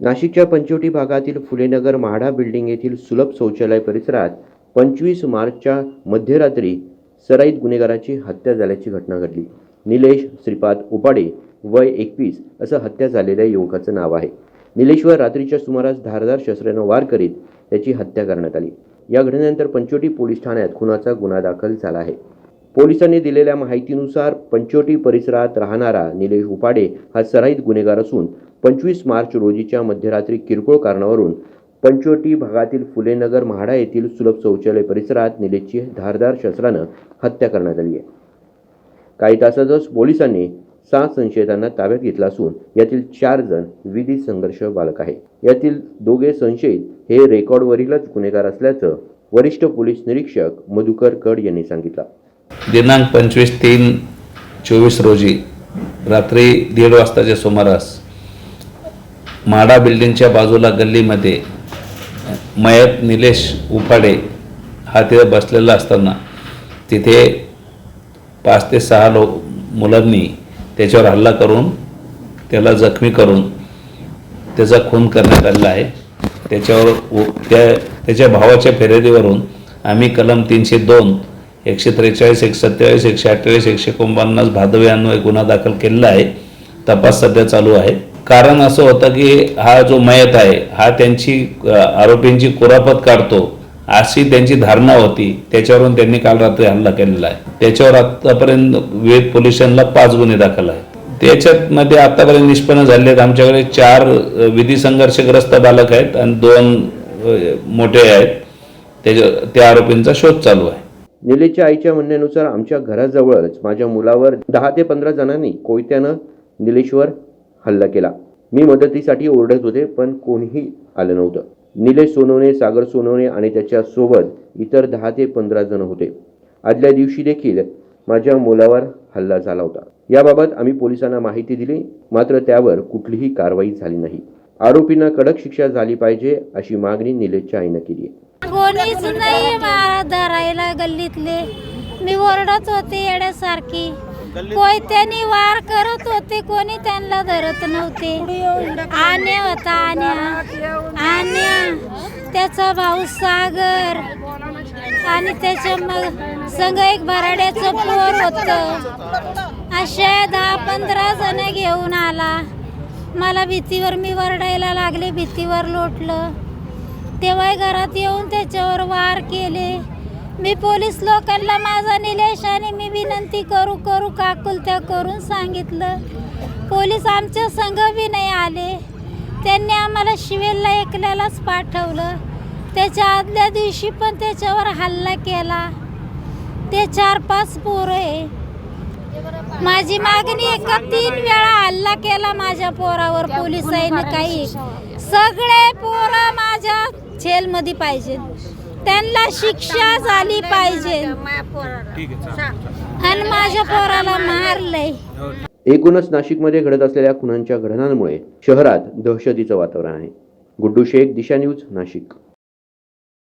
नाशिकच्या पंचवटी भागातील फुलेनगर म्हाडा बिल्डिंग येथील सुलभ शौचालय परिसरात पंचवीस मार्चच्या मध्यरात्री सराईत गुन्हेगाराची हत्या झाल्याची घटना घडली. निलेश श्रीपाद उपाडे वय एकवीस असं हत्या झालेल्या युवकाचं नाव आहे. निलेशवर रात्रीच्या सुमारास धारदार शस्त्रानं वार करीत त्याची हत्या करण्यात आली. या घटनेनंतर पंचवटी पोलीस ठाण्यात खुनाचा गुन्हा दाखल झाला आहे. पोलिसांनी दिलेल्या माहितीनुसार पंचोटी परिसरात राहणारा निलेश उपाडे हा सराईत गुन्हेगार असून पंचवीस मार्च रोजीच्या मध्यरात्री किरकोळ कारणावरून पंचोटी भागातील फुलेनगर म्हाडा येथील सुलभ शौचालय परिसरात निलेशची धारदार शस्त्रानं हत्या करण्यात आली आहे. काही तासातच पोलिसांनी सहा संशयितांना ताब्यात घेतला असून यातील चार जण विधी संघर्ष बालक आहे यातील दोघे संशयित हे रेकॉर्डवरीलच गुन्हेगार असल्याचं वरिष्ठ पोलीस निरीक्षक मधुकर कड यांनी सांगितलं. दिनांक पंचवीस तीन चोवीस रोजी रात्री दीड वाजताच्या सुमारास म्हाडा बिल्डिंगच्या बाजूला गल्लीमध्ये मयत निलेश उफाडे हा तिथे बसलेला असताना तिथे पाच ते सहा लो मुलांनी त्याच्यावर हल्ला करून त्याला जखमी करून त्याचा खून करण्यात आलेला आहे. त्याच्यावर त्या त्याच्या भावाच्या फिर्यादीवरून आम्ही कलम तीनशे दोन एकशे त्रेचाळीस एकशे सत्तेचाळीस एकशे अठ्ठेचाळीस एकशे एकोणपन्नास भादवी अन्वय गुन्हा दाखल केलेला आहे. तपास सध्या चालू आहे. कारण असं होतं की हा जो मयत आहे हा त्यांची आरोपींची कुरापत काढतो. अशी त्यांची धारणा होती. त्याच्यावरून त्यांनी काल रात्री हल्ला केलेला आहे. त्याच्यावर आतापर्यंत विविध पोलिसांना पाच गुन्हे दाखल आहेत. त्याच्यात मध्ये आतापर्यंत निष्पन्न झाले आहेत. आमच्याकडे चार विधी संघर्षग्रस्त बालक आहेत आणि दोन मोठे आहेत. त्याच्या त्या आरोपींचा शोध चालू आहे. निलेशच्या आईच्या म्हणण्यानुसार आमच्या घराजवळच माझ्या मुलावर दहा ते पंधरा जणांनी कोयत्यानं निलेशवर हल्ला केला. मी मदतीसाठी ओरडत होते पण कोणीही आलं नव्हतं. निलेश सोनवणे सागर सोनवणे आणि त्याच्या सोबत इतर दहा ते पंधरा जण होते. आदल्या दिवशी देखील माझ्या मुलावर हल्ला झाला होता. याबाबत आम्ही पोलिसांना माहिती दिली मात्र त्यावर कुठलीही कारवाई झाली नाही. आरोपींना कडक शिक्षा झाली पाहिजे अशी मागणी निलेशच्या आईनं केली गल्लीतले. मी ओरडत होते येड्यासारखी. कोयत्यानी वार करत होते कोणी त्यांना धरत नव्हते. आण्या होता आण्या. आण्या त्याचा भाऊ सागर. आणि त्याच्या मग संग एक बराड्याचं पोर होत. असे दहा पंधरा जण घेऊन आला. मला भीतीवर मी वरडायला लागले भीतीवर लोटलं. तेव्हा घरात येऊन त्याच्यावर वार केले. मी पोलीस लोकांना माझा निलेश आणि मी विनंती करू करू काकुलत्या करून सांगितलं. पोलीस आमच्या संघ बी नाही आले. त्यांनी आम्हाला शिवेलला एकल्यालाच पाठवलं. त्याच्या आदल्या दिवशी पण त्याच्यावर हल्ला केला. ते चार पाच पोरं आहे. माझी मागणी एका तीन वेळा हल्ला केला माझ्या पोरावर पोलिसांनी काही. सगळे पोरं माझ्या झेलमध्ये पाहिजे त्यांना शिक्षा झाली पाहिजे. आणि माझ्या पोराला मारलंय. एकूणच नाशिकमध्ये घडत असलेल्या खुनांच्या घटनांमुळे शहरात दहशतीचं वातावरण आहे. गुड्डू शेख दिशा न्यूज नाशिक.